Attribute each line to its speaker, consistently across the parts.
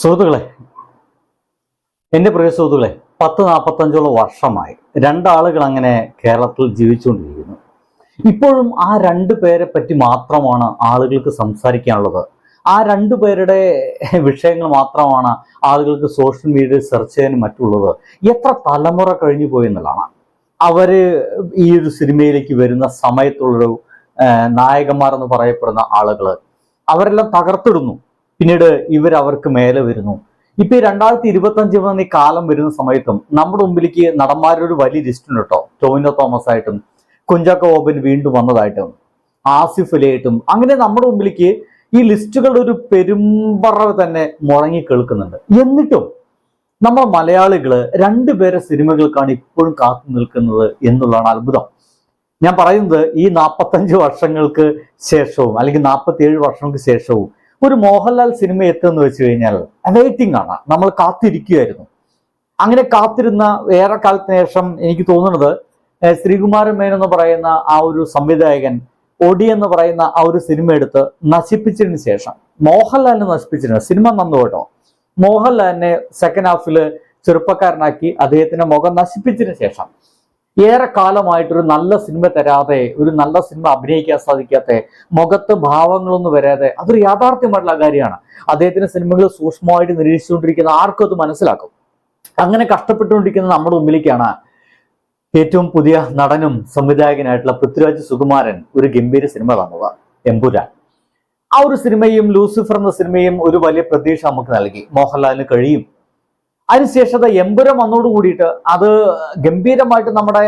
Speaker 1: സുഹൃത്തുക്കളെ എന്റെ പ്രിയ സുഹൃത്തുക്കളെ പത്ത് നാൽപ്പത്തഞ്ചോളം വർഷമായി രണ്ടാളുകൾ അങ്ങനെ കേരളത്തിൽ ജീവിച്ചുകൊണ്ടിരിക്കുന്നു. ഇപ്പോഴും ആ രണ്ട് പേരെ പറ്റി മാത്രമാണ് ആളുകൾക്ക് സംസാരിക്കാനുള്ളത്. ആ രണ്ടു പേരുടെ വിഷയങ്ങൾ മാത്രമാണ് ആളുകൾക്ക് സോഷ്യൽ മീഡിയയിൽ സെർച്ച് ചെയ്യാനും മറ്റുള്ളത്. എത്ര തലമുറ കഴിഞ്ഞു പോയി എന്നുള്ളതാണ്. അവർ ഈ ഒരു സിനിമയിലേക്ക് വരുന്ന സമയത്തുള്ളൊരു നായകന്മാരെന്ന് പറയപ്പെടുന്ന ആളുകൾ അവരെല്ലാം തകർത്തിടുന്നു. പിന്നീട് ഇവർ അവർക്ക് മേലെ വരുന്നു. ഇപ്പൊ ഈ രണ്ടായിരത്തി ഇരുപത്തി അഞ്ച് ഈ കാലം വരുന്ന സമയത്തും നമ്മുടെ മുമ്പിലേക്ക് നടന്മാരൊരു വലിയ ലിസ്റ്റ് ഉണ്ട് കേട്ടോ. ടോവിനോ തോമസ് ആയിട്ടും കുഞ്ചാക്കോ ഓബൻ വീണ്ടും വന്നതായിട്ടും ആസിഫ് അലിയായിട്ടും. അങ്ങനെ നമ്മുടെ മുമ്പിലേക്ക് ഈ ലിസ്റ്റുകളുടെ ഒരു പെരുമ്പറ തന്നെ മുഴങ്ങി കേൾക്കുന്നുണ്ട്. എന്നിട്ടും നമ്മൾ മലയാളികൾ രണ്ടുപേരെ സിനിമകൾക്കാണ് ഇപ്പോഴും കാത്തു നിൽക്കുന്നത് എന്നുള്ളതാണ് അത്ഭുതം. ഞാൻ പറയുന്നത് ഈ നാൽപ്പത്തഞ്ച് വർഷങ്ങൾക്ക് ശേഷവും അല്ലെങ്കിൽ നാൽപ്പത്തി ഏഴ് വർഷങ്ങൾക്ക് ശേഷവും ഒരു മോഹൻലാൽ സിനിമ എത്തുമെന്ന് വെച്ച് കഴിഞ്ഞാൽ വെയിറ്റിംഗ് ആണ്. നമ്മൾ കാത്തിരിക്കുകയായിരുന്നു അങ്ങനെ കാത്തിരുന്ന ഏറെ കാലത്തിന് ശേഷം എനിക്ക് തോന്നുന്നത് ശ്രീകുമാരൻ മേൻ എന്ന് പറയുന്ന ആ ഒരു സംവിധായകൻ ഒടി എന്ന് പറയുന്ന ആ ഒരു സിനിമ എടുത്ത് നശിപ്പിച്ചതിന് ശേഷം മോഹൻലാലിനെ നശിപ്പിച്ചിരുന്നു സിനിമ നന്നു കേട്ടോ. മോഹൻലാലിനെ സെക്കൻഡ് ഹാഫിൽ ചെറുപ്പക്കാരനാക്കി അദ്ദേഹത്തിന്റെ മുഖം നശിപ്പിച്ചതിന് ശേഷം ഏറെ കാലമായിട്ടൊരു നല്ല സിനിമ തരാതെ ഒരു നല്ല സിനിമ അഭിനയിക്കാൻ സാധിക്കാത്ത മുഖത്ത് ഭാവങ്ങളൊന്നും വരാതെ അതൊരു യാഥാർത്ഥ്യമായിട്ടുള്ള കാര്യമാണ്. അദ്ദേഹത്തിന്റെ സിനിമകൾ സൂക്ഷ്മമായിട്ട് നിരീക്ഷിച്ചുകൊണ്ടിരിക്കുന്ന ആർക്കും അത് മനസ്സിലാക്കും. അങ്ങനെ കഷ്ടപ്പെട്ടുകൊണ്ടിരിക്കുന്ന നമ്മുടെ മുമ്പിലേക്കാണ് ഏറ്റവും പുതിയ നടനും സംവിധായകനായിട്ടുള്ള പൃഥ്വിരാജ് സുകുമാരൻ ഒരു ഗംഭീര സിനിമ തന്നത് എമ്പുരാൻ. ആ ഒരു സിനിമയും ലൂസിഫർ എന്ന സിനിമയും ഒരു വലിയ പ്രതീക്ഷ നമുക്ക് നൽകി. മോഹൻലാലിന് കഴിയും. അതിനുശേഷം അത് എമ്പുരം വന്നോട് കൂടിയിട്ട് അത് ഗംഭീരമായിട്ട് നമ്മുടെ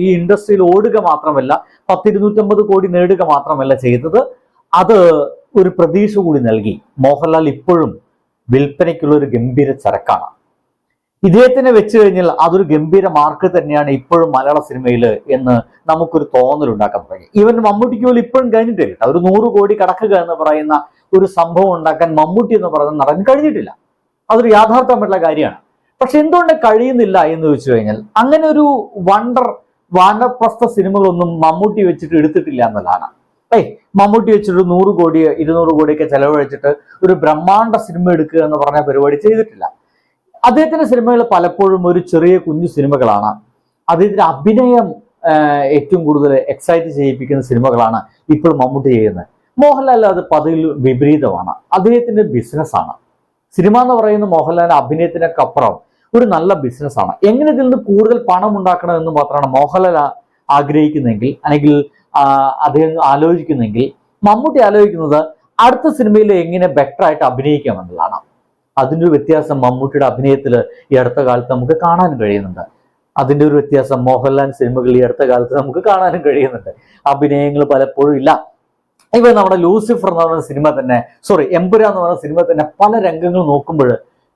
Speaker 1: ഈ ഇൻഡസ്ട്രിയിൽ ഓടുക മാത്രമല്ല പത്തിരുന്നൂറ്റമ്പത് കോടി നേടുക മാത്രമല്ല ചെയ്തത്. അത് ഒരു പ്രതീക്ഷ കൂടി നൽകി. മോഹൻലാൽ ഇപ്പോഴും വിൽപ്പനയ്ക്കുള്ള ഒരു ഗംഭീര ചരക്കാണ്. ഇദ്ദേഹത്തിനെ വെച്ച് കഴിഞ്ഞാൽ അതൊരു ഗംഭീര മാർക്ക് തന്നെയാണ് ഇപ്പോഴും മലയാള സിനിമയിൽ എന്ന് നമുക്കൊരു തോന്നലുണ്ടാക്കാൻ തുടങ്ങി. ഈവൻ മമ്മൂട്ടിക്ക് പോലും ഇപ്പോഴും കഴിഞ്ഞിട്ടില്ല. ഒരു നൂറ് കോടി കടക്കുക എന്ന് പറയുന്ന ഒരു സംഭവം ഉണ്ടാക്കാൻ മമ്മൂട്ടി എന്ന് പറയുന്ന നടൻ കഴിഞ്ഞിട്ടില്ല. അതൊരു യാഥാർത്ഥ്യമായിട്ടുള്ള കാര്യമാണ്. പക്ഷെ എന്തുകൊണ്ട് കഴിയുന്നില്ല എന്ന് ചോദിച്ചു കഴിഞ്ഞാൽ അങ്ങനെ ഒരു വണ്ടർ വാനപ്രസ്ഥ സിനിമകളൊന്നും മമ്മൂട്ടി വെച്ചിട്ട് എടുത്തിട്ടില്ല എന്നുള്ളതാണ്. ഏയ് മമ്മൂട്ടി വെച്ചിട്ട് നൂറ് കോടി ഇരുന്നൂറ് കോടിയൊക്കെ ചെലവഴിച്ചിട്ട് ഒരു ബ്രഹ്മാണ്ട സിനിമ എടുക്കുക എന്ന് പറഞ്ഞ പരിപാടി ചെയ്തിട്ടില്ല. അദ്ദേഹത്തിന്റെ സിനിമകൾ പലപ്പോഴും ഒരു ചെറിയ കുഞ്ഞു സിനിമകളാണ്. അദ്ദേഹത്തിന്റെ അഭിനയം ഏറ്റവും കൂടുതൽ എക്സൈറ്റ് ചെയ്യിപ്പിക്കുന്ന സിനിമകളാണ് ഇപ്പോൾ മമ്മൂട്ടി ചെയ്യുന്നത്. മോഹൻലാൽ അത് പതിൽ വിപരീതമാണ്. അദ്ദേഹത്തിന്റെ ബിസിനസ്സാണ് സിനിമ എന്ന് പറയുന്ന മോഹൻലാലിന്റെ അഭിനയത്തിനൊക്കെ അപ്പുറം ഒരു നല്ല ബിസിനസ്സാണ് എങ്ങനെ ഇതിൽ നിന്ന് കൂടുതൽ പണം ഉണ്ടാക്കണം എന്ന് മാത്രമാണ് മോഹൻലാൽ ആഗ്രഹിക്കുന്നെങ്കിൽ അല്ലെങ്കിൽ അദ്ദേഹം ആലോചിക്കുന്നെങ്കിൽ മമ്മൂട്ടി ആലോചിക്കുന്നത് അടുത്ത സിനിമയിൽ എങ്ങനെ ബെറ്റർ ആയിട്ട് അഭിനയിക്കാം എന്നുള്ളതാണ്. അതിന്റെ ഒരു വ്യത്യാസം മമ്മൂട്ടിയുടെ അഭിനയത്തിൽ ഈ അടുത്ത കാലത്ത് നമുക്ക് കാണാൻ കഴിയുന്നുണ്ട്. അതിന്റെ ഒരു വ്യത്യാസം മോഹൻലാൽ സിനിമകളിൽ ഈ അടുത്ത കാലത്ത് നമുക്ക് കാണാനും കഴിയുന്നുണ്ട്. അഭിനയങ്ങൾ പലപ്പോഴും ഇല്ല. ഇവ നമ്മുടെ ലൂസിഫർ എന്ന് പറയുന്ന സിനിമ തന്നെ സോറി എംപുര എന്ന് പറയുന്ന സിനിമ തന്നെ പല രംഗങ്ങൾ നോക്കുമ്പോൾ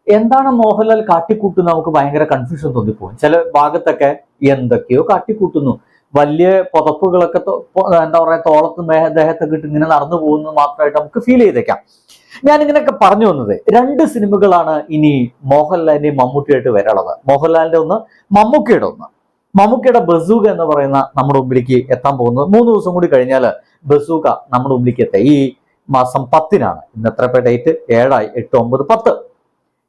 Speaker 1: എന്താണ് മോഹൻലാൽ കാട്ടിക്കൂട്ടുന്ന നമുക്ക് ഭയങ്കര കൺഫ്യൂഷൻ തോന്നിപ്പോകും. ചില ഭാഗത്തൊക്കെ എന്തൊക്കെയോ കാട്ടിക്കൂട്ടുന്നു. വലിയ പുതപ്പുകളൊക്കെ എന്താ പറയുക തോളത്ത് ദേഹത്തൊക്കെ ഇട്ട് ഇങ്ങനെ നടന്നു പോകുന്നത് മാത്രമായിട്ട് നമുക്ക് ഫീൽ ചെയ്തേക്കാം. ഞാൻ ഇങ്ങനെയൊക്കെ പറഞ്ഞു വന്നത് രണ്ട് സിനിമകളാണ് ഇനി മോഹൻലാലിന്റെയും മമ്മൂട്ടിയായിട്ട് വരാനുള്ളത്. മോഹൻലാലിന്റെ ഒന്ന് മമ്മൂക്കയുടെ ഒന്ന്. മമ്മൂക്കയുടെ ബസൂക എന്ന് പറയുന്ന നമ്മുടെ മുമ്പിലേക്ക് എത്താൻ പോകുന്നത്. മൂന്ന് ദിവസം കൂടി കഴിഞ്ഞാൽ ബസൂക നമ്മുടെ മുമ്പിലേക്ക് എത്തുക ഈ മാസം പത്തിനാണ്. ഇന്ന് എത്ര ഡേറ്റ് ഏഴായി എട്ട് ഒമ്പത് പത്ത്.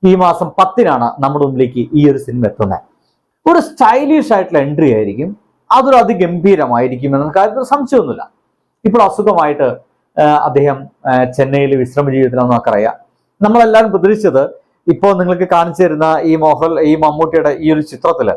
Speaker 1: ഈ മാസം പത്തിനാണ് നമ്മുടെ മുമ്പിലേക്ക് ഈ ഒരു സിനിമ എത്തുന്നത് ഒരു സ്റ്റൈലിഷ് ആയിട്ടുള്ള എൻട്രി ആയിരിക്കും. അതൊരു അതിഗംഭീരമായിരിക്കും എന്ന കാര്യത്തിൽ സംശയമൊന്നുമില്ല. ഇപ്പോൾ അസുഖമായിട്ട് അദ്ദേഹം ചെന്നൈയിൽ വിശ്രമ ജീവിതത്തിലാണ് നമുക്കറിയാം. നമ്മളെല്ലാവരും പ്രതീക്ഷിച്ചത് ഇപ്പോൾ നിങ്ങൾക്ക് കാണിച്ചു തരുന്ന ഈ മോഹൻ ഈ മമ്മൂട്ടിയുടെ ഈ ഒരു ചിത്രത്തിൽ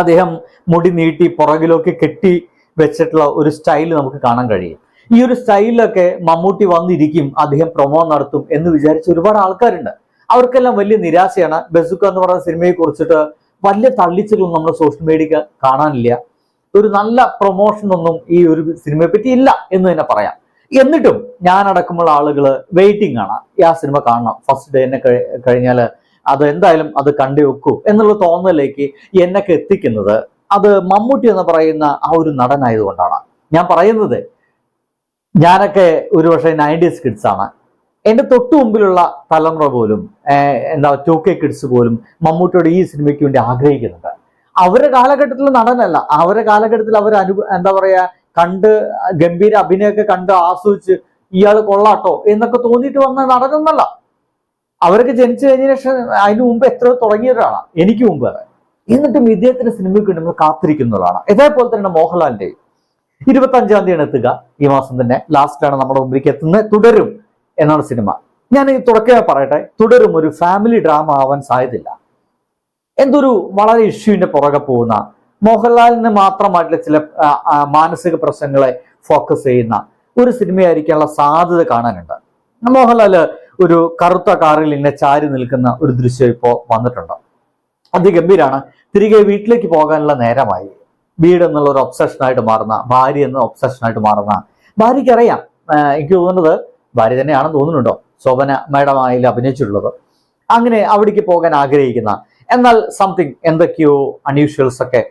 Speaker 1: അദ്ദേഹം മുടി നീട്ടി പുറകിലൊക്കെ കെട്ടി വെച്ചിട്ടുള്ള ഒരു സ്റ്റൈൽ നമുക്ക് കാണാൻ കഴിയും. ഈ ഒരു സ്റ്റൈലിലൊക്കെ മമ്മൂട്ടി വന്നിരിക്കും അദ്ദേഹം പ്രൊമോ നടത്തും എന്ന് വിചാരിച്ച ഒരുപാട് ആൾക്കാരുണ്ട്. അവർക്കെല്ലാം വലിയ നിരാശയാണ്. ബസുക്ക എന്ന് പറയുന്ന സിനിമയെ കുറിച്ചിട്ട് വലിയ തള്ളിച്ചലൊന്നും നമ്മൾ സോഷ്യൽ മീഡിയ കാണാനില്ല. ഒരു നല്ല പ്രൊമോഷൻ ഒന്നും ഈ ഒരു സിനിമയെ പറ്റി ഇല്ല എന്ന് തന്നെ പറയാം. എന്നിട്ടും ഞാൻ അടക്കമുള്ള ആളുകൾ വെയിറ്റിംഗ് ആണ്. ഈ ആ സിനിമ കാണണം. ഫസ്റ്റ് ഡേ എന്നെ കഴിഞ്ഞാൽ അത് എന്തായാലും അത് കണ്ടു വെക്കൂ എന്നുള്ള തോന്നലിലേക്ക് എന്നൊക്കെ എത്തിക്കുന്നത് അത് മമ്മൂട്ടി എന്ന് പറയുന്ന ആ ഒരു നടനായതുകൊണ്ടാണ്. ഞാൻ പറയുന്നത് ഞാനൊക്കെ ഒരു പക്ഷേ നയന്റീസ് കിഡ്സ് ആണ്. എന്റെ തൊട്ടു മുമ്പിലുള്ള തലമുറ പോലും എന്താ ടു കെ കിഡ്സ് പോലും മമ്മൂട്ടിയുടെ ഈ സിനിമയ്ക്ക് വേണ്ടി ആഗ്രഹിക്കുന്നുണ്ട്. അവരുടെ കാലഘട്ടത്തിൽ നടനല്ല. അവരുടെ കാലഘട്ടത്തിൽ അവർ അനു എന്താ പറയുക കണ്ട് ഗംഭീര അഭിനയമൊക്കെ കണ്ട് ആസ്വദിച്ച് ഇയാൾ കൊള്ളാട്ടോ എന്നൊക്കെ തോന്നിയിട്ട് വന്ന നടനൊന്നല്ല. അവരൊക്കെ ജനിച്ചു കഴിഞ്ഞ ശേഷം അതിന് മുമ്പ് തുടങ്ങിയ തുടങ്ങിയവരാണ്. എനിക്ക് മുമ്പ് എന്നിട്ടും ഇദ്ദേഹത്തിന്റെ സിനിമയ്ക്ക് നമ്മൾ കാത്തിരിക്കുന്നതാണ് ഇതേപോലെ തന്നെ മോഹൻലാലിന്റെ ഇരുപത്തി അഞ്ചാം തീയതിയാണ് എത്തുക. ഈ മാസം തന്നെ ലാസ്റ്റാണ് നമ്മുടെ മുമ്പിലേക്ക് എത്തുന്നത്. തുടരും എന്നാണ് സിനിമ. ഞാൻ തുടക്കമേ പറയട്ടെ. തുടരും. ഒരു ഫാമിലി ഡ്രാമ ആവാൻ സാധ്യതയില്ല. എന്തൊരു വളരെ ഇഷ്യൂവിന്റെ പുറകെ പോകുന്ന മോഹൻലാലിന് മാത്രമായിട്ടുള്ള ചില മാനസിക പ്രശ്നങ്ങളെ ഫോക്കസ് ചെയ്യുന്ന ഒരു സിനിമയായിരിക്കാനുള്ള സാധ്യത കാണാനുണ്ട്. മോഹൻലാൽ ഒരു കറുത്ത കാറിൽ ഇങ്ങനെ ചാരി നിൽക്കുന്ന ഒരു ദൃശ്യം ഇപ്പോൾ വന്നിട്ടുണ്ട്. അതിഗംഭീരാണ്. തിരികെ വീട്ടിലേക്ക് പോകാനുള്ള നേരമായി. വീട് എന്നുള്ള ഒരു ഒബ്സഷനായിട്ട് മാറുന്ന ഭാര്യ എന്ന ഒബ്സഷനായിട്ട് മാറുന്ന. ഭാര്യയ്ക്ക് അറിയാം. എനിക്ക് തോന്നുന്നത് ഭാര്യ തന്നെയാണെന്ന് തോന്നുന്നുണ്ടോ? ശോഭന മേഡം അതിൽ അഭിനയിച്ചിട്ടുള്ളത്. അങ്ങനെ അവിടേക്ക് പോകാൻ ആഗ്രഹിക്കുന്ന. എന്നാൽ സംതിങ് എന്തൊക്കെയോ അൺയൂഷ്വൽസ് ഒക്കെ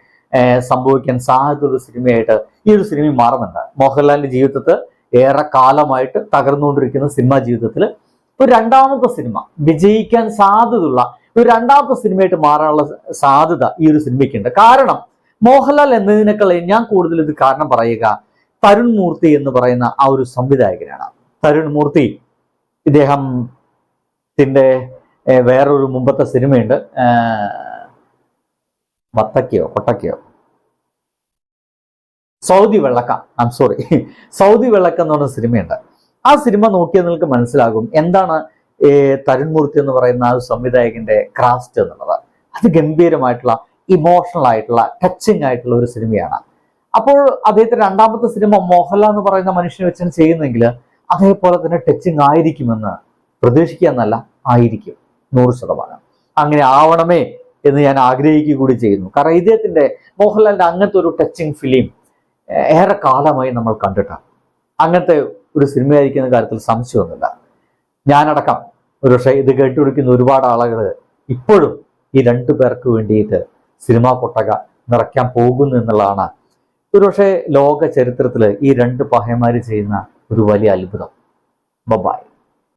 Speaker 1: സംഭവിക്കാൻ സാധ്യതയുള്ള സിനിമയായിട്ട് ഈ ഒരു സിനിമ മാറുന്നുണ്ട്. മോഹൻലാലിന്റെ ജീവിതത്തിൽ ഏറെ കാലമായിട്ട് തകർന്നുകൊണ്ടിരിക്കുന്ന സിനിമാ ജീവിതത്തിൽ ഒരു രണ്ടാമത്തെ സിനിമ വിജയിക്കാൻ സാധ്യതയുള്ള ഒരു രണ്ടാമത്തെ സിനിമയായിട്ട് മാറാനുള്ള സാധ്യത ഈ ഒരു സിനിമയ്ക്കുണ്ട്. കാരണം മോഹൻലാൽ എന്നതിനേക്കാൾ ഞാൻ കൂടുതൽ ഇത് കാരണം പറയുക തരുൺ മൂർത്തി എന്ന് പറയുന്ന ആ ഒരു സംവിധായകനാണ്. തരുൺ മൂർത്തി ഇദ്ദേഹം ത്തിന്റെ ഏർ, വേറൊരു മുമ്പത്തെ സിനിമയുണ്ട്. വത്തക്കയോ കൊട്ടക്കയോ? സൗദി വെള്ളക്ക ഐം സോറി സൗദി വെള്ളക്ക എന്ന് പറഞ്ഞ സിനിമയുണ്ട്. ആ സിനിമ നോക്കിയാൽ നിങ്ങൾക്ക് മനസ്സിലാകും എന്താണ് ഏ, തരുൺ മൂർത്തി എന്ന് പറയുന്ന ആ സംവിധായകന്റെ ക്രാഫ്റ്റ് എന്നുള്ളത്. അത് ഗംഭീരമായിട്ടുള്ള ഇമോഷണൽ ആയിട്ടുള്ള ടച്ചിങ് ആയിട്ടുള്ള ഒരു സിനിമയാണ്. അപ്പോൾ അദ്ദേഹത്തിന്റെ രണ്ടാമത്തെ സിനിമ മോഹൻലാൽ എന്ന് പറയുന്ന മനുഷ്യനെ വെച്ചാണ് ചെയ്യുന്നെങ്കിൽ അതേപോലെ തന്നെ ടച്ചിങ് ആയിരിക്കുമെന്ന് പ്രതീക്ഷിക്കുക എന്നല്ല ആയിരിക്കും. നൂറ് ശതമാനം. അങ്ങനെ ആവണമേ എന്ന് ഞാൻ ആഗ്രഹിക്കുക കൂടി ചെയ്യുന്നു. കാരണം ഇദ്ദേഹത്തിന്റെ മോഹൻലാലിന്റെ അങ്ങനത്തെ ഒരു ടച്ചിങ് ഫിലിം ഏറെ കാലമായി നമ്മൾ കണ്ടിട്ടാണ്. അങ്ങനത്തെ ഒരു സിനിമയായിരിക്കുന്ന കാര്യത്തിൽ സംശയമൊന്നുമില്ല. ഞാനടക്കം ഒരുപക്ഷെ ഇത് കേട്ടുപിടിക്കുന്ന ഒരുപാട് ആളുകൾ ഇപ്പോഴും ഈ രണ്ടു പേർക്ക് വേണ്ടിയിട്ട് സിനിമാ കൊട്ടക നിറയ്ക്കാൻ പോകുന്നു എന്നുള്ളതാണ്. ഒരുപക്ഷെ ലോക ചരിത്രത്തിൽ ഈ രണ്ട് പഹയന്മാർ ചെയ്യുന്ന ഒരു വലിയ അത്ഭുതം. ബബായ്.